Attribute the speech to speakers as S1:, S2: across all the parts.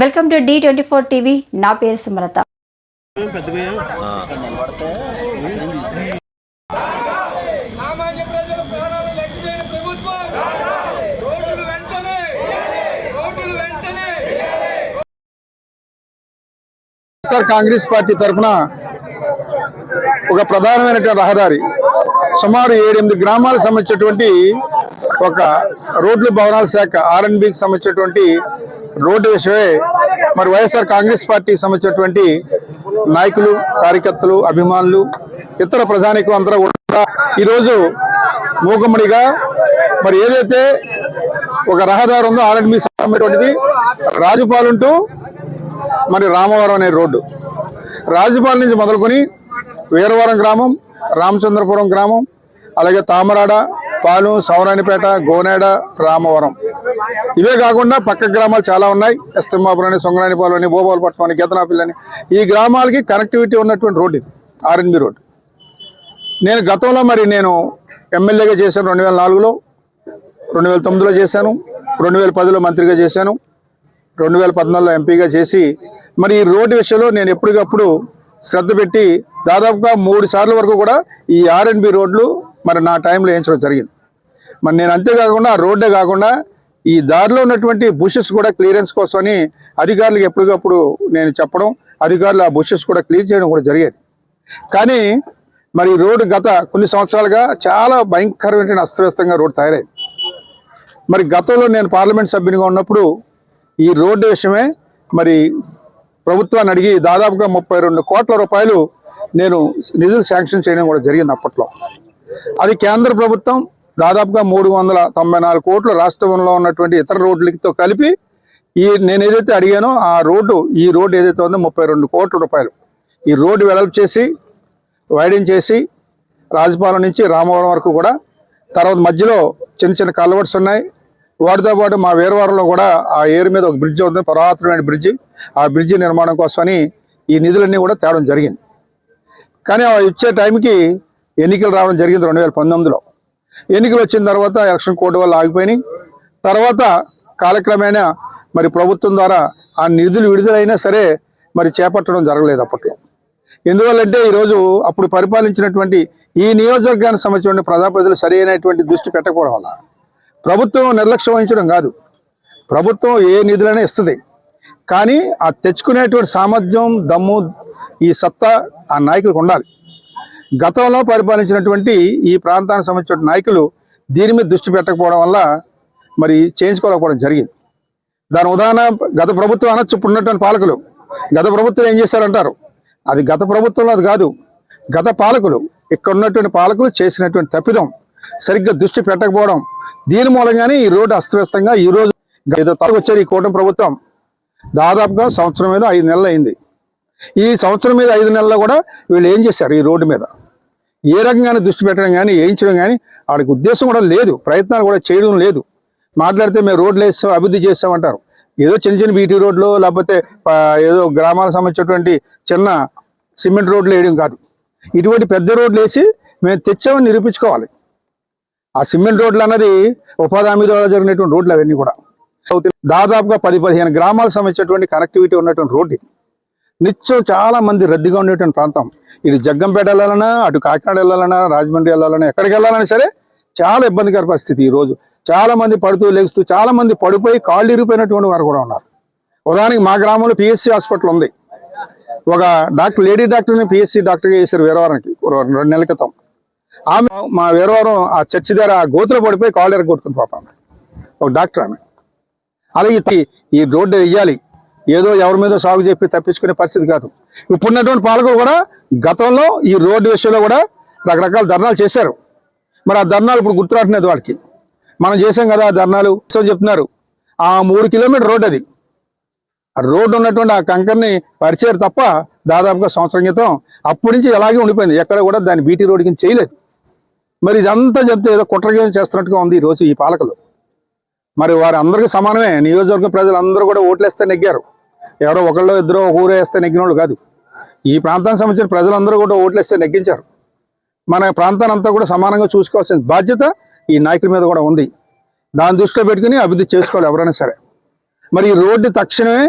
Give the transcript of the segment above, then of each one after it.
S1: Welcome to the twenty four TV. నా పేరు Sumalatha.
S2: Congress party తరఫున ఒక ప్రధానమైనటువంటి రహదారి సుమారు ఏడెనిమిది గ్రామాలకు సంబంధించినటువంటి ఒక రోడ్లు భవనాల శాఖ ఆర్ఎన్బికి సంబంధించినటువంటి రోడ్డు విషయమే మరి వైఎస్ఆర్ కాంగ్రెస్ పార్టీకి సంబంధించినటువంటి నాయకులు కార్యకర్తలు అభిమానులు ఇతర ప్రజానికం అందరూ కూడా ఈరోజు మూకమ్మడిగా మరి ఏదైతే ఒక రహదారి ఉందో ఆర్ఎన్బి సంబంధించినటువంటిది రాజుపాలెం టు మరి రామవరం అనే రోడ్డు. రాజుపాలెం నుంచి మొదలుకొని వీరవరం గ్రామం రామచంద్రపురం గ్రామం అలాగే తామరాడ పాలెం సౌరాణిపేట గోనేడ రామవరం. ఇవే కాకుండా పక్క గ్రామాలు చాలా ఉన్నాయి. ఎస్తమాపురం అని సొంగరానిపాలెం అని భూపాలపట్నం అని గెతనాపిల్లి అని ఈ గ్రామాలకి కనెక్టివిటీ ఉన్నటువంటి రోడ్డు ఇది ఆర్ఎన్బి రోడ్డు. నేను గతంలో మరి నేను ఎమ్మెల్యేగా చేశాను రెండు వేల నాలుగులో రెండు వేల తొమ్మిదిలో చేశాను రెండు వేల పదిలో మంత్రిగా చేశాను రెండు వేల పద్నాలుగులో ఎంపీగా చేసి మరి ఈ రోడ్డు విషయంలో నేను ఎప్పటికప్పుడు శ్రద్ధ పెట్టి దాదాపుగా మూడు సార్లు వరకు కూడా ఈ ఆర్ఎన్బి రోడ్లు మరి నా టైంలో వేయించడం జరిగింది. మరి నేను అంతేకాకుండా ఆ రోడ్డే కాకుండా ఈ దారిలో ఉన్నటువంటి బుషెస్ కూడా క్లియరెన్స్ కోసమని అధికారులకు ఎప్పటికప్పుడు నేను చెప్పడం అధికారులు ఆ బుషెస్ కూడా క్లియర్ చేయడం కూడా జరిగేది. కానీ మరి రోడ్డు గత కొన్ని సంవత్సరాలుగా చాలా భయంకరమైన అస్తవ్యస్తంగా రోడ్డు తయారైంది. మరి గతంలో నేను పార్లమెంట్ సభ్యునిగా ఉన్నప్పుడు ఈ రోడ్డు విషయమే మరి ప్రభుత్వాన్ని అడిగి దాదాపుగా ముప్పై రెండు కోట్ల రూపాయలు నేను నిధులు శాంక్షన్ చేయడం కూడా జరిగింది అప్పట్లో. అది కేంద్ర ప్రభుత్వం దాదాపుగా మూడు వందల తొంభై నాలుగు కోట్లు రాష్ట్రంలో ఉన్నటువంటి ఇతర రోడ్లతో కలిపి ఈ నేను ఏదైతే అడిగానో ఆ రోడ్డు ఈ రోడ్డు ఏదైతే ఉందో ముప్పై రెండు కోట్ల రూపాయలు. ఈ రోడ్డు వెడల్పు చేసి వైడింగ్ చేసి రాజపాలెం నుంచి రామవరం వరకు కూడా తర్వాత మధ్యలో చిన్న చిన్న కల్వర్ట్స్ ఉన్నాయి. వాటితో పాటు మా వేరువారంలో కూడా ఆ ఏరు మీద ఒక బ్రిడ్జ్ ఉంది పురాతనమైన బ్రిడ్జి. ఆ బ్రిడ్జి నిర్మాణం కోసమని ఈ నిధులన్నీ కూడా తేవడం జరిగింది. కానీ ఆ ఇచ్చే టైంకి ఎన్నికలు రావడం జరిగింది రెండు వేల పంతొమ్మిదిలో. ఎన్నికలు వచ్చిన తర్వాత ఎలక్షన్ కోడ్ వల్ల ఆగిపోయినాయి. తర్వాత కాలక్రమేణా మరి ప్రభుత్వం ద్వారా ఆ నిధులు విడుదలైనా సరే మరి చేపట్టడం జరగలేదు అప్పట్లో. ఎందువల్లంటే ఈరోజు అప్పుడు పరిపాలించినటువంటి ఈ నియోజకవర్గానికి సంబంధించిన ప్రజాప్రతినిధులు సరైనటువంటి దృష్టి పెట్టకపోవడం వల్ల ప్రభుత్వం నిర్లక్ష్యం వహించడం కాదు. ప్రభుత్వం ఏ నిధులైనా ఇస్తుంది. కానీ ఆ తెచ్చుకునేటువంటి సామర్థ్యం దమ్ము ఈ సత్తా ఆ నాయకులకు ఉండాలి. గతంలో పరిపాలించినటువంటి ఈ ప్రాంతానికి సంబంధించిన నాయకులు దీని మీద దృష్టి పెట్టకపోవడం వల్ల మరి చేయించుకోలేకపోవడం జరిగింది. దాని ఉదాహరణ గత ప్రభుత్వం అనొచ్చు ఇప్పుడు ఉన్నటువంటి పాలకులు. గత ప్రభుత్వం ఏం చేశారంటారు? అది గత ప్రభుత్వంలో అది కాదు. గత పాలకులు ఇక్కడ ఉన్నటువంటి పాలకులు చేసినటువంటి తప్పిదం సరిగ్గా దృష్టి పెట్టకపోవడం దీని మూలంగానే ఈ రోడ్డు అస్తవ్యస్తంగా ఈ ఏదో తక్కువ ఈ కూటమి ప్రభుత్వం. దాదాపుగా సంవత్సరం మీద ఐదు నెలలు అయింది. ఈ సంవత్సరం మీద ఐదు నెలల్లో కూడా వీళ్ళు ఏం చేశారు ఈ రోడ్డు మీద? ఏ రకంగానే దృష్టి పెట్టడం కానీ వేయించడం కానీ వాడికి ఉద్దేశం కూడా లేదు. ప్రయత్నాలు కూడా చేయడం లేదు. మాట్లాడితే మేము రోడ్లు వేస్తాం అభివృద్ధి చేస్తామంటారు ఏదో చిన్న చిన్న బీటీ రోడ్లు లేకపోతే ఏదో గ్రామాలకు సంబంధించినటువంటి చిన్న సిమెంట్ రోడ్లు వేయడం కాదు. ఇటువంటి పెద్ద రోడ్లు వేసి మేము తెచ్చామని నిరూపించుకోవాలి. ఆ సిమెంట్ రోడ్లు అన్నది ఉపాధి హామీ ద్వారా జరిగినటువంటి రోడ్లు అవన్నీ కూడా. దాదాపుగా పది పదిహేను గ్రామాలకు సంబంధించినటువంటి కనెక్టివిటీ ఉన్నటువంటి రోడ్డు ఇది. నిత్యం చాలా మంది రద్దీగా ఉండేటువంటి ప్రాంతం. ఇటు జగ్గంపేట వెళ్ళాలన్నా అటు కాకినాడ వెళ్ళాలన్నా రాజమండ్రి వెళ్ళాలన్నా ఎక్కడికి వెళ్ళాలన్నా సరే చాలా ఇబ్బందికర పరిస్థితి ఈ రోజు. చాలా మంది పడుతూ లెగుస్తూ చాలా మంది పడిపోయి కాళ్ళు ఇరిగిపోయినటువంటి వారు కూడా ఉన్నారు. ఉదాహరణకి మా గ్రామంలో పిఎస్సి హాస్పిటల్ ఉంది. ఒక డాక్టర్ లేడీ డాక్టర్ని పిఎస్సి డాక్టర్గా చేశారు వీరవారానికి రెండు నెలల క్రితం. ఆమె మా వీరవారం ఆ చర్చి దగ్గర ఆ గోతులో పడిపోయి కాళ్ళు ఎరగొట్టుకుంది పాప ఒక డాక్టర్ ఆమె. అలాగే ఈ- ఈ రోడ్డు వేయాలి ఏదో ఎవరి మీద సాగు చెప్పి తప్పించుకునే పరిస్థితి కాదు. ఇప్పుడున్నటువంటి పాలకులు కూడా గతంలో ఈ రోడ్డు విషయంలో కూడా రకరకాల ధర్నాలు చేశారు. మరి ఆ ధర్నాలు ఇప్పుడు గుర్తురాట్లేదు వాళ్ళకి. మనం చేసాం కదా ఆ ధర్నాలు చెప్తున్నారు. ఆ మూడు కిలోమీటర్ రోడ్ అది. ఆ రోడ్డు ఉన్నటువంటి ఆ కంకర్ని పరిచారు తప్ప దాదాపుగా సంవత్సరం క్రితం అప్పటి నుంచి అలాగే ఉండిపోయింది. ఎక్కడ కూడా దాన్ని బీటీ రోడ్ కింద చేయలేదు. మరి ఇదంతా చెప్తే ఏదో కుట్రగేయం చేస్తున్నట్టుగా ఉంది ఈరోజు ఈ పాలకులు. మరి వారందరికీ సమానమే. నియోజకవర్గ ప్రజలందరూ కూడా ఓట్లేస్తే నెగ్గారు. ఎవరో ఒకళ్ళు ఇద్దరు ఒక ఊరే వేస్తే నెగ్గిన వాళ్ళు కాదు. ఈ ప్రాంతానికి సంబంధించిన ప్రజలందరూ కూడా ఓట్లేస్తే నెగ్గించారు. మన ప్రాంతాన్ని అంతా కూడా సమానంగా చూసుకోవాల్సిన బాధ్యత ఈ నాయకుల మీద కూడా ఉంది. దాన్ని దృష్టిలో పెట్టుకుని అభివృద్ధి చేసుకోవాలి ఎవరైనా సరే. మరి ఈ రోడ్డు తక్షణమే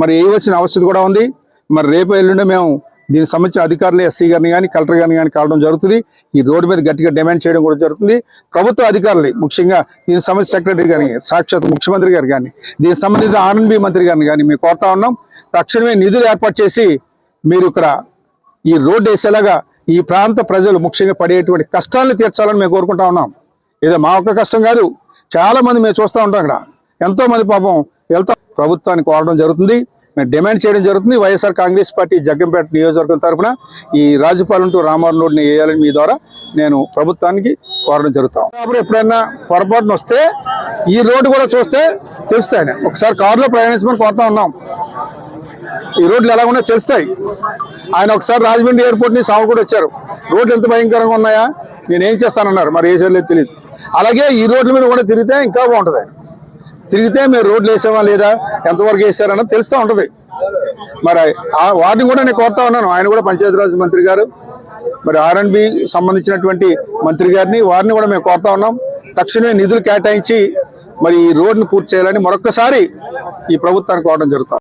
S2: మరి వేయవలసిన అవసరం కూడా ఉంది. మరి రేపు ఎల్లుండి మేము దీనికి సంబంధించిన అధికారులు ఎస్సీ గారిని కానీ కలెక్టర్ గారిని కానీ కలవడం జరుగుతుంది. ఈ రోడ్డు మీద గట్టిగా డిమాండ్ చేయడం కూడా జరుగుతుంది. ప్రభుత్వ అధికారులు ముఖ్యంగా దీనికి సంబంధించిన సెక్రటరీ గారిని సాక్షాత్ ముఖ్యమంత్రి గారు కానీ దీనికి సంబంధించిన ఆర్ఎన్బి మంత్రి గారిని కానీ మేము కోరుతా ఉన్నాం. తక్షణమే నిధులు ఏర్పాటు చేసి మీరు ఇక్కడ ఈ రోడ్డు వేసేలాగా ఈ ప్రాంత ప్రజలు ముఖ్యంగా పడేటువంటి కష్టాలను తీర్చాలని మేము కోరుకుంటా ఉన్నాం. ఏదో మా ఒక్క కష్టం కాదు. చాలామంది మేము చూస్తూ ఉంటాం ఇక్కడ. ఎంతోమంది పాపం వెళ్తా ప్రభుత్వాన్ని కోరడం జరుగుతుంది. మేము డిమాండ్ చేయడం జరుగుతుంది. వైఎస్ఆర్ కాంగ్రెస్ పార్టీ జగ్గంపేట నియోజకవర్గం తరఫున ఈ రాజుపాలెం టు రామారం రోడ్ని వేయాలని మీ ద్వారా నేను ప్రభుత్వానికి కోరడం జరుగుతాం. కాబట్టి ఎప్పుడైనా పొరపాటున వస్తే ఈ రోడ్డు కూడా చూస్తే తెలుస్తాయి. ఒకసారి కారులో ప్రయాణించమని కోరుతా ఉన్నాం. ఈ రోడ్లు ఎలా ఉన్నాయో తెలుస్తాయి. ఆయన ఒకసారి రాజమండ్రి ఎయిర్పోర్ట్ నుంచి సాగు కూడా వచ్చారు. రోడ్లు ఎంత భయంకరంగా ఉన్నాయా? నేను ఏం చేస్తానన్నారు. మరి ఏ చర్యలేదు తెలియదు. అలాగే ఈ రోడ్ల మీద కూడా తిరిగితే ఇంకా బాగుంటుంది ఆయన. తిరిగితే మీరు రోడ్లు వేసామా లేదా? ఎంతవరకు వేసారన్నది తెలుస్తూ ఉంటుంది. మరి ఆ వాటిని కూడా నేను కోరుతా ఉన్నాను. ఆయన కూడా పంచాయతీరాజ్ మంత్రి గారు. మరి ఆర్ఎన్బి సంబంధించినటువంటి మంత్రి గారిని వారిని కూడా మేము కోరుతా ఉన్నాం. తక్షణమే నిధులు కేటాయించి మరి ఈ రోడ్ని పూర్తి చేయాలని మరొక్కసారి ఈ ప్రభుత్వాన్ని కోరడం జరుగుతాం